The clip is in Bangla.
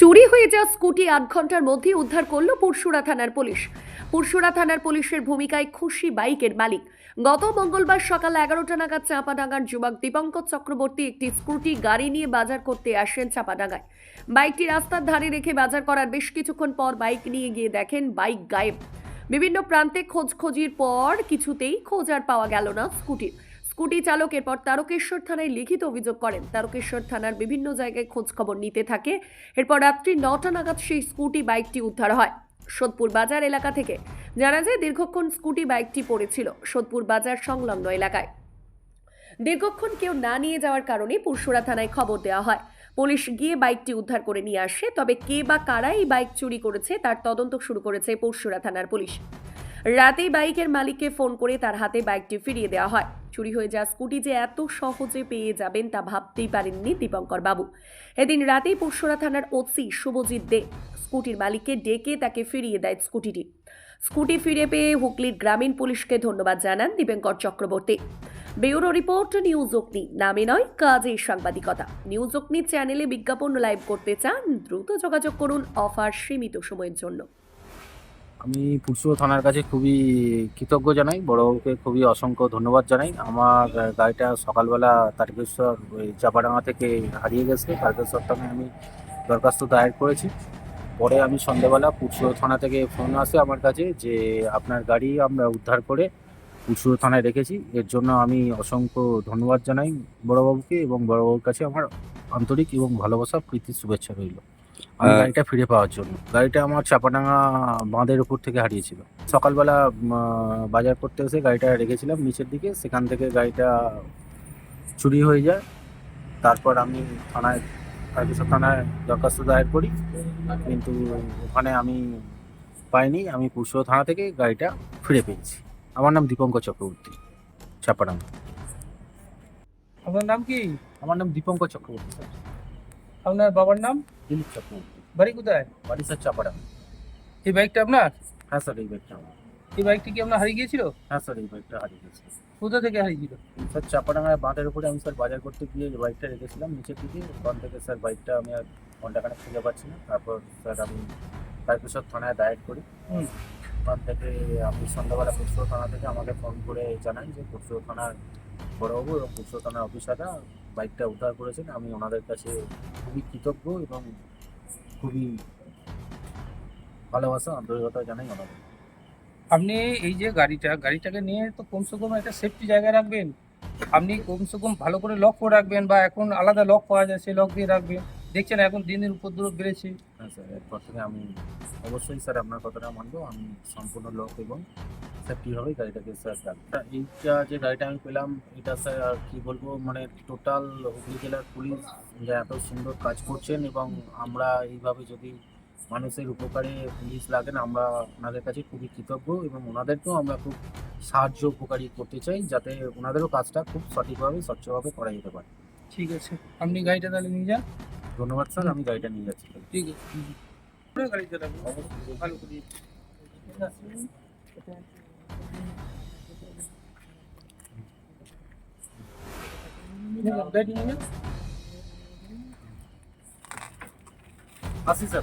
চুরি হয়ে যাওয়া স্কুটি আধ ঘণ্টার মধ্যে উদ্ধার করল পুরশুরা থানার পুলিশ। পুরশুরা থানার পুলিশের ভূমিকায় খুশি বাইকের মালিক। গত মঙ্গলবার সকাল এগারোটা নাগাদ চাঁপাডাঙ্গার যুবক দীপঙ্কর চক্রবর্তী একটি স্কুটি গাড়ি নিয়ে বাজার করতে আসেন চাঁপাডাঙ্গায়। বাইকটি রাস্তার ধারে রেখে বাজার করার বেশ কিছুক্ষণ পর বাইক নিয়ে গিয়ে দেখেন বাইক গায়েব। বিভিন্ন প্রান্তে খোঁজখোঁজির পর কিছুতেই খোঁজ আর পাওয়া গেল না স্কুটির। স্কুটি চালক, এরপর তারকেশ্বর থানায় লিখিত অভিযোগ করেন। তারকেশ্বর থানার বিভিন্ন জায়গায় খোঁজ খবর নিতে থাকে। এরপর রাত্রি নটা নাগাদ সেই স্কুটি বাইকটি উদ্ধার হয়। সোদপুর বাজার এলাকা থেকে জানা যায়, দীর্ঘক্ষণ স্কুটি বাইকটি পড়েছিল সোদপুর বাজার সংলগ্ন এলাকায়। দীর্ঘক্ষণ কেউ না নিয়ে যাওয়ার কারণে পুরশুরা থানায় খবর দেওয়া হয়। পুলিশ গিয়ে বাইকটি উদ্ধার করে নিয়ে আসে, তবে কে বা কারা এই বাইক চুরি করেছে তার তদন্ত শুরু করেছে পরশুরা থানার পুলিশ। রাতেই বাইকের মালিককে ফোন করে তার হাতে বাইকটি ফিরিয়ে দেওয়া হয়। চুরি হয়ে যাওয়া স্কুটি যে এত সহজে পেয়ে যাবেন তা ভাবতেই পারেননি দীপঙ্কর বাবু। এদিন রাতেই পুরশুরা থানার ওসি শুভজিৎ দে স্কুটির মালিককে ডেকে তাকে ফিরিয়ে দেয় স্কুটিটি। স্কুটি ফিরে পেয়ে হুগলির গ্রামীণ পুলিশকে ধন্যবাদ জানান Dipankar Chakraborty. Bureau report, news Agni. নামে নয়, কাজে সাংবাদিকতা। নিউজ অগ্নি চ্যানেলে বিজ্ঞাপন লাইভ করতে চান, দ্রুত যোগাযোগ করুন অফার সীমিত সময়ের জন্য। আমি পুরসুর থানার কাছে খুবই কৃতজ্ঞ জানাই বড়বাবুকে খুবই অসংখ্য ধন্যবাদ জানাই। আমার গাড়িটা সকালবেলা তারকেশ্বর, ওই চাপাডাঙ্গা থেকে হারিয়ে গেছে। তারকেশ্বর থানায় আমি দরখাস্ত দায়ের করেছি। পরে আমি সন্ধ্যাবেলা পুরসুর থানা থেকে ফোন আসে আমার কাছে যে, আপনার গাড়ি আমরা উদ্ধার করে পুরসুর থানায় রেখেছি। এর জন্য আমি অসংখ্য ধন্যবাদ জানাই বড়বাবুকে এবং বড়বাবুর কাছে আমার আন্তরিক এবং ভালোবাসা প্রীতির শুভেচ্ছা রইল। আমি গাড়িটা ফিরে পাওয়ার জন্য। গাড়িটা আমার চাপাডাঙ্গা বাঁধের উপর থেকে হারিয়েছিল। সকালবেলা বাজার করতে এসে গাড়িটা রেখেছিলাম নিচের দিকে। সেখান থেকে গাড়িটা চুরি হয়ে যায়। তারপর আমি থানায় কার্যসর থানায় দরখাস্ত দায়ের করি। কিন্তু ওখানে আমি পাইনি। আমি পুরসুর থানা থেকে গাড়িটা ফিরে পেয়েছি। আমার নাম দীপঙ্কর চক্রবর্তী চাপাডাঙ্গা। আপনার নাম কি? আমার নাম দীপঙ্কর চক্রবর্তী স্যার। আপনার বাবার নাম? দিলীপ চক্রবর্তী। বাড়ি কোথায়? বাড়ি স্যার চাপাড়া। এই বাইকটা আপনার? হ্যাঁ স্যার এই বাইকটা আমার। এই বাইকটি কি আপনার হারিয়ে গিয়েছিল? হ্যাঁ স্যার এই বাইকটা হারিয়ে গেছে কোথা থেকে হারিয়েছিল? স্যার চাপাডাঙ্গায় বাঁধের উপরে আমি স্যার বাজার করতে গিয়ে বাইকটা রেখেছিলাম নিচের দিকে ওখান থেকে স্যার বাইকটা আমি আর ঘন্টাখানেক খুঁজে পাচ্ছি না। তারপর স্যার আমি তারকেশ্বর থানায় দায়ের করি। ওখান থেকে আমি সন্ধ্যাবেলা পুরসুর থানা থেকে আমাকে ফোন করে জানাই যে পুরসুর থানার বড়বাবু এবং পুরসুর থানার অফিসাররা বাইকটা উদ্ধার করেছেন, আমি ওনাদের কাছে খুবই কৃতজ্ঞ এবং খুবই ভালোবাসা, আন্তরিকতা জানাই ওনাদের। আপনি এই যে গাড়িটা, গাড়িটাকে নিয়ে তো কমসে কম একটা সেফটি জায়গায় রাখবেন। আপনি কমসে কম ভালো করে লক করে রাখবেন বা এখন আলাদা লক পাওয়া যায়, সেই লক দিয়ে রাখবেন। দেখছেন এখন দিনের উপদ্রব বেড়েছে। হ্যাঁ স্যার এরপর থেকে আমি অবশ্যই স্যার আপনার কথাটা মানবো আমি সম্পূর্ণ লোক এবং সেফটিভাবে গাড়িটাকে স্যার রাখব এইটা যে গাড়িটা আমি পেলাম এটা স্যার আর কী বলব মানে টোটাল হুগলি জেলার পুলিশ যা এত সুন্দর কাজ করছেন এবং আমরা এইভাবে যদি মানুষের উপকারে পুলিশ লাগেন আমরা ওনাদের কাছে খুবই কৃতজ্ঞ এবং ওনাদেরকেও আমরা খুব সাহায্য উপকারী করতে চাই যাতে ওনাদেরও কাজটা খুব সঠিকভাবে স্বচ্ছভাবে করা যেতে পারে। ঠিক আছে আপনি গাড়িটা তাহলে নিয়ে যান। ধন্যবাদ স্যার আমি গাড়িটা নিয়ে যাচ্ছি। ঠিক আছে। পুরো গাড়ি চালাবো ভালো করে। আসি স্যার